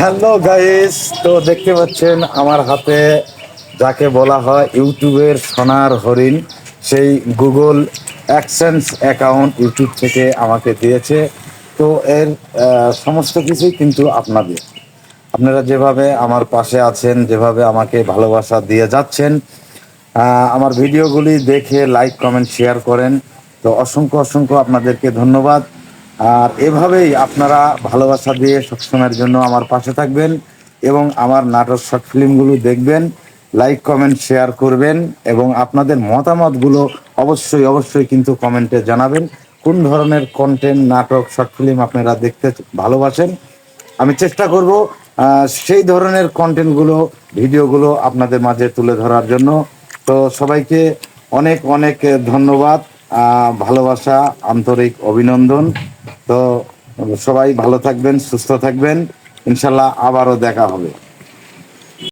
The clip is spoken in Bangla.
হ্যালো গাইস তো দেখতে পাচ্ছেন, আমার হাতে যাকে বলা হয় ইউটিউবের সোনার হরিণ, সেই গুগল অ্যাকসেন্স অ্যাকাউন্ট ইউটিউব থেকে আমাকে দিয়েছে। তো এর সমস্ত কিছুই কিন্তু আপনাদের। আপনারা যেভাবে আমার পাশে আছেন, যেভাবে আমাকে ভালোবাসা দিয়ে যাচ্ছেন আমার ভিডিওগুলি দেখে লাইক কমেন্ট শেয়ার করেন। তো অসংখ্য অসংখ্য আপনাদেরকে ধন্যবাদ। আর এভাবেই আপনারা ভালোবাসা দিয়ে সবসময়ের জন্য আমার পাশে থাকবেন এবং আমার নাটক শর্ট ফিল্মগুলো দেখবেন, লাইক, কমেন্ট, শেয়ার করবেন এবং আপনাদের মতামতগুলো অবশ্যই অবশ্যই কিন্তু কমেন্টে জানাবেন। কোন ধরনের কন্টেন্ট নাটক, শর্ট ফিল্ম আপনারা দেখতে ভালোবাসেন? আমি চেষ্টা করব সেই ধরনের কন্টেন্টগুলো ভিডিওগুলো আপনাদের মাঝে তুলে ধরার জন্য। তো সবাইকে অনেক অনেক ধন্যবাদ ভালোবাসা, আন্তরিক অভিনন্দন। তো সবাই ভালো থাকবেন সুস্থ থাকবেন। ইনশাল্লাহ আবারও দেখা হবে।